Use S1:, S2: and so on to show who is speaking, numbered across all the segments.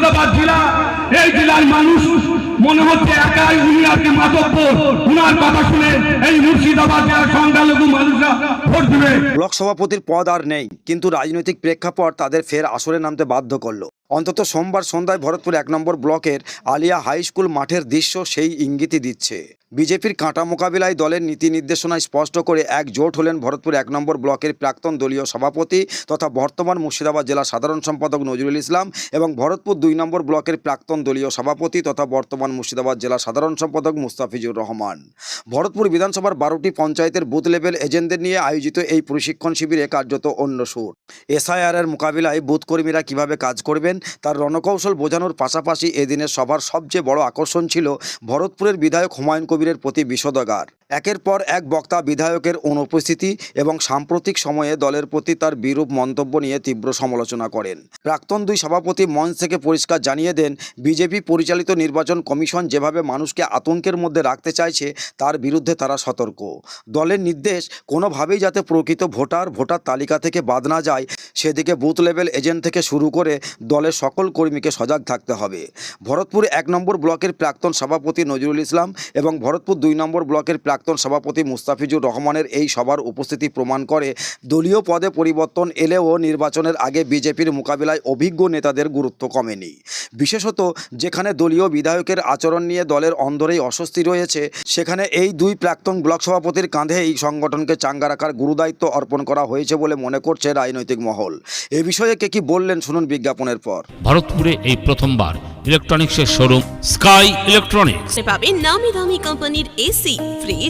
S1: মুর্শিদাবাদ জেলা। এই জেলার মানুষ মনে হচ্ছে একাই উনি আজকে মাতব্বর উনার কথা শুনে এই মুর্শিদাবাদ জেলার সংখ্যালঘু মানুষরা ভোট দিবে।
S2: ব্লক পদ আর নেই, কিন্তু রাজনৈতিক প্রেক্ষাপট তাদের ফের আসরে নামতে বাধ্য করল। অন্তত সোমবার সন্ধ্যায় ভরতপুর এক নম্বর ব্লকের আলিয়া হাই স্কুল মাঠের দৃশ্য সেই ইঙ্গিতই দিচ্ছে। বিজেপির কাঁটা মোকাবিলায় দলের নীতি নির্দেশনায় স্পষ্ট করে এক জোট হলেন ভরতপুর এক নম্বর ব্লকের প্রাক্তন দলীয় সভাপতি তথা বর্তমান মুর্শিদাবাদ জেলা সাধারণ সম্পাদক নজরুল ইসলাম এবং ভরতপুর দুই নম্বর ব্লকের প্রাক্তন দলীয় সভাপতি তথা বর্তমান মুর্শিদাবাদ জেলা সাধারণ সম্পাদক মুস্তাফিজুর রহমান। ভরতপুর বিধানসভার বারোটি পঞ্চায়েতের বুথ লেভেল এজেন্টদের নিয়ে আয়োজিত এই প্রশিক্ষণ শিবিরে কার্যত অন্য সুর। এসআইআরের মোকাবিলায় বুথ কর্মীরা কীভাবে কাজ করবেন তার রণকৌশল বোঝানোর পাশাপাশি এদিনের সভার সবচেয়ে বড় আকর্ষণ ছিল ভরতপুরের বিধায়ক হুমায়ুন কবিরের প্রতি বিষোদগার একের পর এক বক্তা বিধায়কের অনুপস্থিতি এবং সাম্প্রতিক সময়ে দলের প্রতি তার বিরূপ মন্তব্য নিয়ে তীব্র সমালোচনা করেন। প্রাক্তন দুই সভাপতি মঞ্চ থেকে পরিষ্কার জানিয়ে দেন, বিজেপি পরিচালিত নির্বাচন কমিশন যেভাবে মানুষকে আতঙ্কের মধ্যে রাখতে চাইছে, তার বিরুদ্ধে তারা সতর্ক। দলের নির্দেশ, কোনোভাবেই যাতে প্রকৃত ভোটার ভোটার তালিকা থেকে বাদ না যায়, সেদিকে বুথ লেভেল এজেন্ট থেকে শুরু করে দলের সকল কর্মীকে সজাগ থাকতে হবে। ভরতপুর এক নম্বর ব্লকের প্রাক্তন সভাপতি নজরুল ইসলাম এবং ভরতপুর দুই নম্বর ব্লকের প্রাক্তন সভাপতি মুস্তাফিজুর রহমানের এই সভার উপস্থিতি প্রমাণ করে দলীয় পদে পরিবর্তন এলেও নির্বাচনের আগে বিজেপির মোকাবিলায় অভিজ্ঞ নেতাদের গুরুত্ব কমেনি। বিশেষত যেখানে দলীয় বিধায়কের আচরণ নিয়ে দলের অন্দরেই অস্বস্তি রয়েছে সেখানে এই দুই প্রাক্তন ব্লক সভাপতির কাঁধে এই সংগঠনকে চাঙ্গা রাখার গুরুদায়িত্ব অর্পণ করা হয়েছে বলে মনে করছে রাজনৈতিক মহল। এ বিষয়ে কে কি বললেন শুনুন বিজ্ঞাপনের পর।
S3: ভারতপুরে এই প্রথমবার ইলেকট্রনিক্সের শোরুম স্কাই ইলেকট্রনিক্স
S4: পাবেন নামি দামি কোম্পানির AC fridge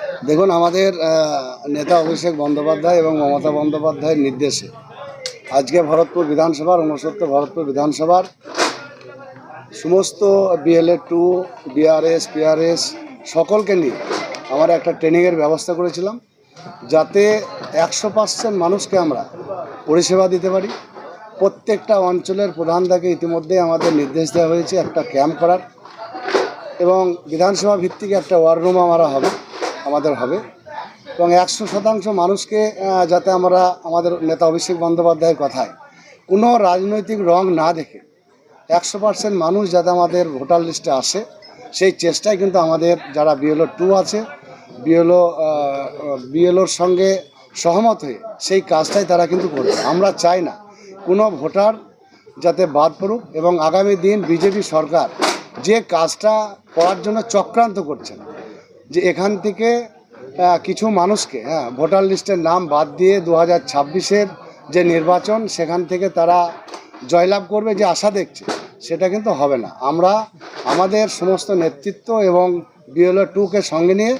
S5: দেখুন, আমাদের নেতা অভিষেক বন্দ্যোপাধ্যায় এবং মমতা বন্দ্যোপাধ্যায়ের নির্দেশে আজকে ভরতপুর বিধানসভার উনসত্তর ভরতপুর বিধানসভার সমস্ত বিএলএ টু বিআরএস পিআরএস সকলকে নিয়ে আমরা একটা ট্রেনিংয়ের ব্যবস্থা করেছিলাম, যাতে একশো পার্সেন্ট মানুষকে আমরা পরিষেবা দিতে পারি। প্রত্যেকটা অঞ্চলের প্রধানদাকে ইতিমধ্যে আমাদের নির্দেশ দেওয়া হয়েছে একটা ক্যাম্প করার এবং বিধানসভা ভিত্তিক একটা ওয়ার রুম আমরা হবে। আমাদের হবে। এবং একশো শতাংশ মানুষকে যাতে আমরা আমাদের নেতা অভিষেক বন্দ্যোপাধ্যায়ের কথায় কোনো রাজনৈতিক রং না দেখে একশো পার্সেন্ট মানুষ যাতে আমাদের ভোটার লিস্টে আসে, সেই চেষ্টায় কিন্তু আমাদের যারা বিএলও টু আছে, বিএলও বিএলওর সঙ্গে সহমত হয়ে সেই কাজটাই তারা কিন্তু করবে। আমরা চাই না কোনো ভোটার যাতে বাদ পড়ুক এবং আগামী দিন বিজেপি সরকার যে কাজটা করার জন্য চক্রান্ত করছেন যে এখান থেকে কিছু মানুষকে হ্যাঁ ভোটার লিস্টের নাম বাদ দিয়ে দু হাজার ছাব্বিশের যে নির্বাচন, সেখান থেকে তারা জয়লাভ করবে যে আশা দেখছে, সেটা কিন্তু হবে না। আমরা আমাদের সমস্ত নেতৃত্ব এবং বিএলও টুকে সঙ্গে নিয়ে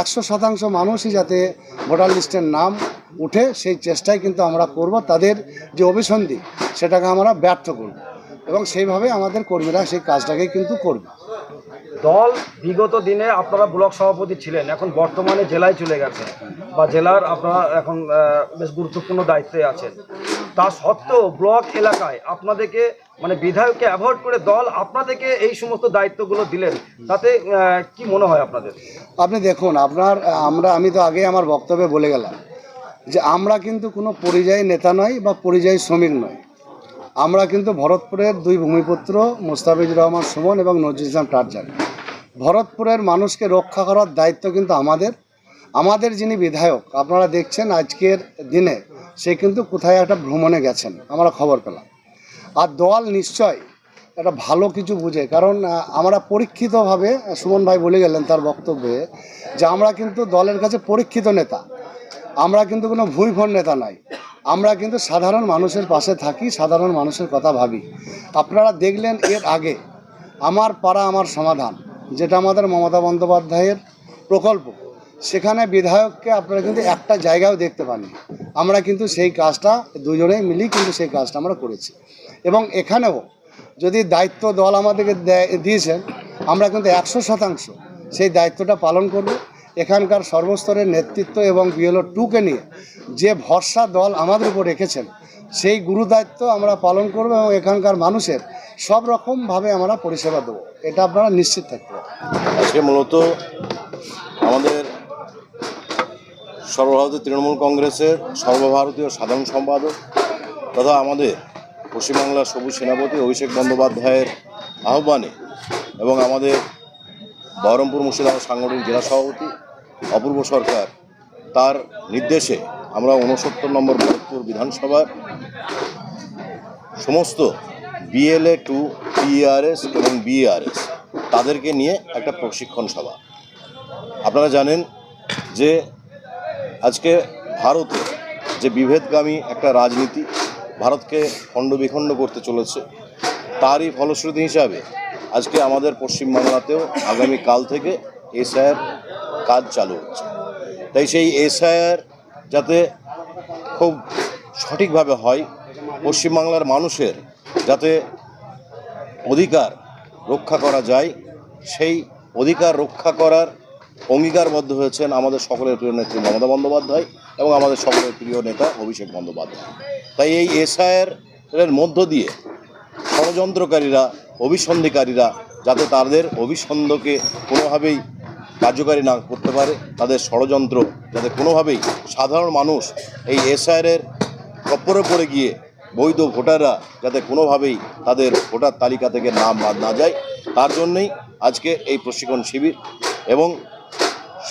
S5: একশো শতাংশ মানুষই যাতে ভোটার লিস্টের নাম উঠে, সেই চেষ্টাই কিন্তু আমরা করব, তাদের যে অভিসন্ধি, সেটাকে আমরা ব্যর্থ করব। এবং সেইভাবে আমাদের কর্মীরা সেই কাজটাকে কিন্তু করবে।
S6: দল বিগত দিনে আপনারা ব্লক সভাপতি ছিলেন, এখন বর্তমানে জেলায় চলে গেছে বা জেলার আপনারা এখন বেশ গুরুত্বপূর্ণ দায়িত্বে আছেন। তা সত্ত্বেও ব্লক এলাকায় আপনাদেরকে মানে বিধায়ককে অ্যাভয়েড করে দল আপনাদেরকে এই সমস্ত দায়িত্বগুলো দিলেন, তাতে কি মনে হয় আপনাদের?
S5: আপনি দেখুন, আপনার, আমরা, আমি তো আগে আমার বক্তব্যে বলে গেলাম যে আমরা কিন্তু কোনো পরিযায়ী নেতা নয় বা পরিযায়ী শ্রমিক নয়। আমরা কিন্তু ভরতপুরের দুই ভূমিপুত্র মুস্তাফিজুর রহমান সুমন এবং নজরুল ইসলাম টারজান ভরতপুরের মানুষকে রক্ষা করার দায়িত্ব কিন্তু আমাদের। আমাদের যিনি বিধায়ক, আপনারা দেখছেন আজকের দিনে, সে কিন্তু কোথায় একটা ভ্রমণে গেছেন, আমরা খবর পেলাম। আর দল নিশ্চয় একটা ভালো কিছু বুঝে, কারণ আমরা পরীক্ষিতভাবে, সুমন ভাই বলে গেলেন তার বক্তব্যে, যে আমরা কিন্তু দলের কাছে পরীক্ষিত নেতা। আমরা কিন্তু কোনো ভুইফোন নেতা নয়। আমরা কিন্তু সাধারণ মানুষের পাশে থাকি, সাধারণ মানুষের কথা ভাবি। আপনারা দেখলেন এর আগে, আমার পাড়া আমার সমাধান। যেটা আমাদের মমতা বন্দ্যোপাধ্যায়ের প্রকল্প। সেখানে বিধায়ককে আপনারা কিন্তু একটা জায়গাও দেখতে পাননি। আমরা কিন্তু সেই কাজটা দুজনেই মিলি কিন্তু সেই কাজটা আমরা করেছি। এবং এখানেও যদি দায়িত্ব দল আমাদেরকে দেয়- দিয়েছেন, আমরা কিন্তু একশো শতাংশ সেই দায়িত্বটা পালন করব। এখানকার সর্বস্তরের নেতৃত্ব এবং বিএলও টুকে নিয়ে যে ভরসা দল আমাদের উপর রেখেছেন সেই গুরু দায়িত্ব আমরা পালন করব এবং এখানকার মানুষের সব রকমভাবে আমরা পরিষেবা দেবো। এটা আপনারা নিশ্চিত থাকতে
S7: আজকে মূলত আমাদের সর্বভারতীয় তৃণমূল কংগ্রেসের সর্বভারতীয় সাধারণ সম্পাদক তথা আমাদের পশ্চিমবাংলার সবুজ সেনাপতি অভিষেক বন্দ্যোপাধ্যায়ের আহ্বানে এবং আমাদের বহরমপুর মুর্শিদাবাদ সাংগঠনিক জেলা সভাপতি অপূর্ব সরকার তার নির্দেশে আমরা উনসত্তর নম্বর ভরতপুর বিধানসভার সমস্ত বিএলএ টু পিআরএস এবং বিআরএস তাদেরকে নিয়ে একটা প্রশিক্ষণ সভা। আপনারা জানেন যে আজকে ভারতে যে বিভেদগামী একটা রাজনীতি ভারতকে খণ্ড বিখণ্ড করতে চলেছে, তারই ফলশ্রুতি হিসাবে আজকে আমাদের পশ্চিমবাংলাতেও আগামী কাল থেকে এসআইয়ের কাজ চালু হচ্ছে। তাই সেই এসআইআর যাতে খুব সঠিকভাবে হয়। পশ্চিমবাংলার মানুষের যাতে অধিকার রক্ষা করা যায়, সেই অধিকার রক্ষা করার অঙ্গীকারবদ্ধ হয়েছেন আমাদের সকলের প্রিয় নেত্রী মমতা বন্দ্যোপাধ্যায় এবং আমাদের সকলের প্রিয় নেতা অভিষেক বন্দ্যোপাধ্যায়। তাই এই এসআইআর এর মধ্য দিয়ে ষড়যন্ত্রকারীরা, অভিসন্ধিকারীরা যাতে তাদের অভিসন্ধকে কোনোভাবেই কার্যকারী না করতে পারে, তাদের ষড়যন্ত্র যাতে কোনোভাবেই সাধারণ মানুষ এই এসআইআরের কপ্পরে পড়ে গিয়ে বৈধ ভোটাররা যাতে কোনোভাবেই তাদের ভোটার তালিকা থেকে নাম বাদ না যায়, তার জন্যই আজকে এই প্রশিক্ষণ শিবির এবং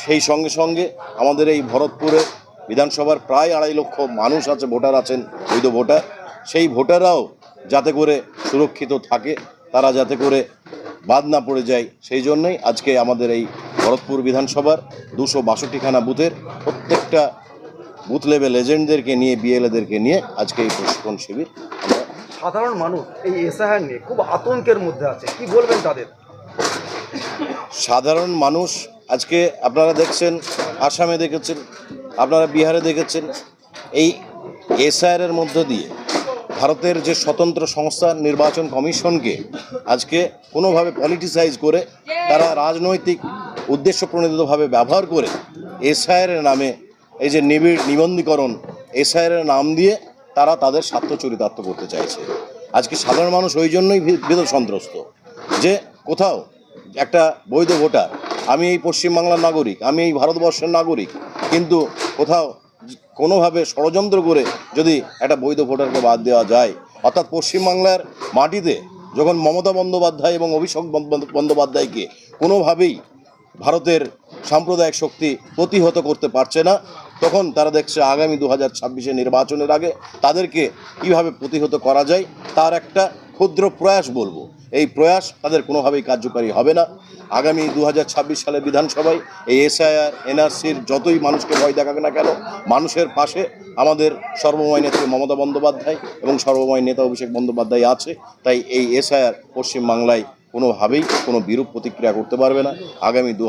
S7: সেই সঙ্গে সঙ্গে আমাদের এই ভরতপুরে বিধানসভার প্রায় আড়াই লক্ষ মানুষ আছে, ভোটার আছেন, বৈধ ভোটার। সেই ভোটাররাও যাতে করে সুরক্ষিত থাকে, তারা যাতে করে বাদ না পড়ে যায়, সেই জন্যই আজকে আমাদের এই ভরতপুর বিধানসভার দুশো বাষট্টিখানা বুথের প্রত্যেকটা বুথ লেভেল এজেন্টদেরকে নিয়ে বিএলএদেরকে নিয়ে আজকে এই প্রশিক্ষণ শিবির আমরা
S6: সাধারণ মানুষ এই এসআইআর নিয়ে খুব আতঙ্কের মধ্যে আছে কি বলবেন তাদের?
S7: সাধারণ মানুষ আজকে আপনারা দেখছেন আসামে দেখেছেন আপনারা বিহারে দেখেছেন এই এসআইআরের মধ্য দিয়ে ভারতের যে স্বতন্ত্র সংস্থা নির্বাচন কমিশনকে আজকে কোনোভাবে পলিটিসাইজ করে তারা রাজনৈতিক উদ্দেশ্য প্রণোদিতভাবে ব্যবহার করে এসআইআরের নামে এই যে নিবিড় নিবন্ধীকরণ এসআইআরের নাম দিয়ে তারা তাদের স্বার্থ চরিতার্থ করতে চাইছে। আজকে সাধারণ মানুষ ওই জন্যই ভীত সন্ত্রস্ত যে কোথাও একটা বৈধ ভোটার, আমি এই পশ্চিমবাংলার নাগরিক, আমি এই ভারতবর্ষের নাগরিক, কিন্তু কোথাও কোনোভাবে ষড়যন্ত্র করে যদি একটা বৈধ ভোটারকে বাদ দেওয়া যায়, অর্থাৎ পশ্চিমবাংলার মাটিতে যখন মমতা বন্দ্যোপাধ্যায় এবং অভিষেক বন্দ- বন্দ্যোপাধ্যায়কে কোনোভাবেই ভারতের সাম্প্রদায়িক শক্তি প্রতিহত করতে পারছে না, তখন তারা দেখছে আগামী দু হাজার ছাব্বিশে নির্বাচনের আগে তাদেরকে কীভাবে প্রতিহত করা যায়, তার একটা ক্ষুদ্র প্রয়াস বলব। এই প্রয়াস তাদের কোনোভাবেই কার্যকারী হবে না। আগামী দু ছাব্বিশ সালে বিধানসভায় এই এসআইআর, এনআরসির যতই মানুষকে ভয় দেখাক না কেন, মানুষের পাশে আমাদের সর্বময় নেত্রী মমতা বন্দ্যোপাধ্যায় এবং সর্বময় নেতা অভিষেক বন্দ্যোপাধ্যায় আছে, তাই এই এসআইআর পশ্চিমবাংলায় কোনোভাবেই কোনো বিরূপ প্রতিক্রিয়া করতে পারবে না। আগামী দু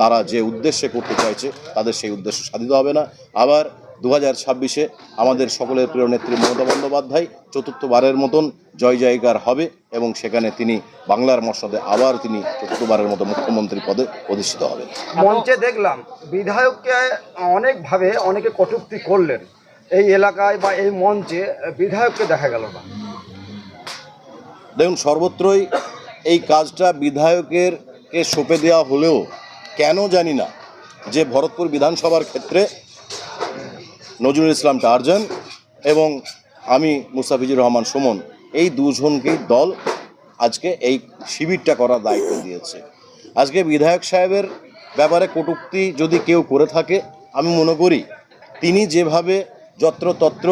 S7: তারা যে উদ্দেশ্যে করতে চাইছে, তাদের সেই উদ্দেশ্য সাধিত হবে না। আবার দু হাজার ছাব্বিশে আমাদের সকলের প্রিয় নেত্রী মমতা বন্দ্যোপাধ্যায় চতুর্থবারের মতন জয় জয়গার হবে এবং সেখানে তিনি বাংলার মসনদে আবার তিনি চতুর্থবারের মতো মুখ্যমন্ত্রী পদে অধিষ্ঠিত হবেন।
S6: মঞ্চে দেখলাম বিধায়ককে অনেকভাবে অনেকে কটুক্তি করলেন। এই এলাকায় বা এই মঞ্চে বিধায়ককে দেখা গেল না।
S7: দেখুন, সর্বত্রই এই কাজটা বিধায়কের কে সঁপে দেওয়া হলেও কেন জানি না, যে ভরতপুর বিধানসভার ক্ষেত্রে নজরুল ইসলাম টারজান এবং আমি মুস্তাফিজুর রহমান সুমন, এই দুজনকেই দল আজকে এই শিবিরটা করার দায়িত্ব দিয়েছে। আজকে বিধায়ক সাহেবের ব্যাপারে কটূক্তি যদি কেউ করে থাকে, আমি মনে করি তিনি যেভাবে যত্রতত্র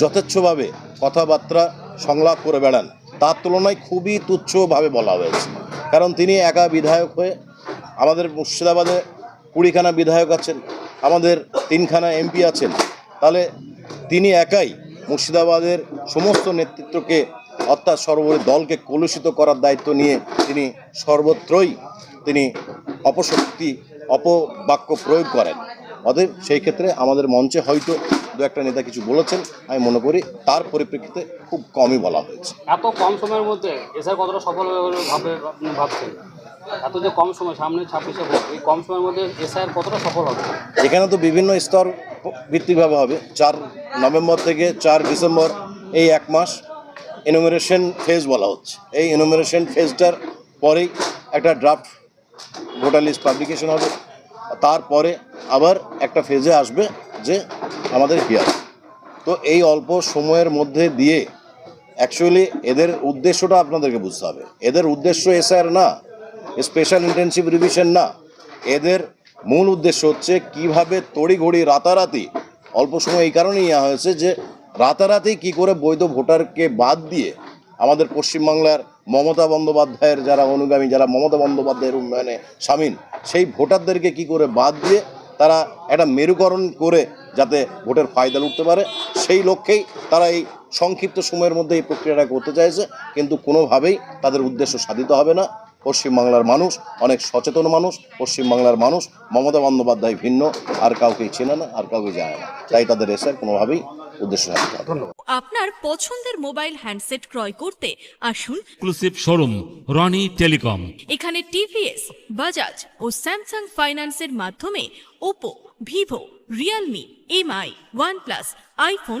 S7: যথেচ্ছভাবে কথাবার্তা সংলাপ করে বেড়ান তার তুলনায় খুবই তুচ্ছভাবে বলা হয়েছে। কারণ তিনি একা বিধায়ক হয়ে আমাদের মুর্শিদাবাদে কুড়িখানা বিধায়ক আছেন, আমাদের তিনখানা এমপি আছেন, তাহলে তিনি একাই মুর্শিদাবাদের সমস্ত নেতৃত্বকে অর্থাৎ সর্বোপরি দলকে কলুষিত করার দায়িত্ব নিয়ে তিনি সর্বত্রই তিনি অপশক্তি, অপবাক্য প্রয়োগ করেন। অতএব সেই ক্ষেত্রে আমাদের মঞ্চে হয়তো দু একটা নেতা কিছু বলেছেন আমি মনে করি তার পরিপ্রেক্ষিতে খুব কমই বলা হয়েছে।
S8: এত কম সময়ের মধ্যে এসআর কতটা সফল হবে ভাবে ভাবছেন? এত যে কম সময় সামনে ছাব্বিশে ভোট এই কম সময়ের মধ্যে এসআর কতটা সফল হবে?
S7: এখানে তো বিভিন্ন স্তর ভিত্তিকভাবে হবে চার নভেম্বর থেকে চার ডিসেম্বর এই এক মাস এনুমেরেশন ফেজ বলা হচ্ছে। এই এনুমেরেশন ফেজটার পরেই একটা ড্রাফট ভোটার লিস্ট পাবলিকেশন হবে। তারপরে আবার একটা ফেজে আসবে যে আমাদের হিয়ার। তো এই অল্প সময়ের মধ্যে দিয়ে অ্যাকচুয়ালি এদের উদ্দেশ্যটা আপনাদেরকে বুঝতে হবে। এদের উদ্দেশ্য এসআর না স্পেশাল ইন্টেনসিভ রিভিশন না। এদের মূল উদ্দেশ্য হচ্ছে কীভাবে তড়িঘড়ি রাতারাতি, অল্প সময় এই কারণেই নেওয়া হয়েছে যে রাতারাতি কি করে বৈধ ভোটারকে বাদ দিয়ে আমাদের পশ্চিমবাংলার মমতা বন্দ্যোপাধ্যায়ের যারা অনুগামী, যারা মমতা বন্দ্যোপাধ্যায়ের উন্নয়নে সামিল সেই ভোটারদেরকে কি করে বাদ দিয়ে তারা একটা মেরুকরণ করে যাতে ভোটের ফায়দা উঠতে পারে? সেই লক্ষ্যেই তারা এই সংক্ষিপ্ত সময়ের মধ্যে এই প্রক্রিয়াটা করতে চাইছে, কিন্তু কোনোভাবেই তাদের উদ্দেশ্য সাধিত হবে না। পশ্চিমবাংলার মানুষ অনেক সচেতন মানুষ পশ্চিমবাংলার মানুষ মমতা বন্দ্যোপাধ্যায় ভিন্ন আর কাউকেই চেনে না আর কাউকে জানে না। তাই তাদের এসে কোনোভাবেই উদ্দেশ্য
S9: আপনার পছন্দের মোবাইল হ্যান্ডসেট ক্রয় করতে আসুন।
S3: এক্সক্লুসিভ শোরুম রনি টেলিকম
S9: এখানে টিভিএস বাজাজ ও স্যামসাং ফাইন্যান্সের মাধ্যমে Oppo Vivo Realme MI OnePlus iPhone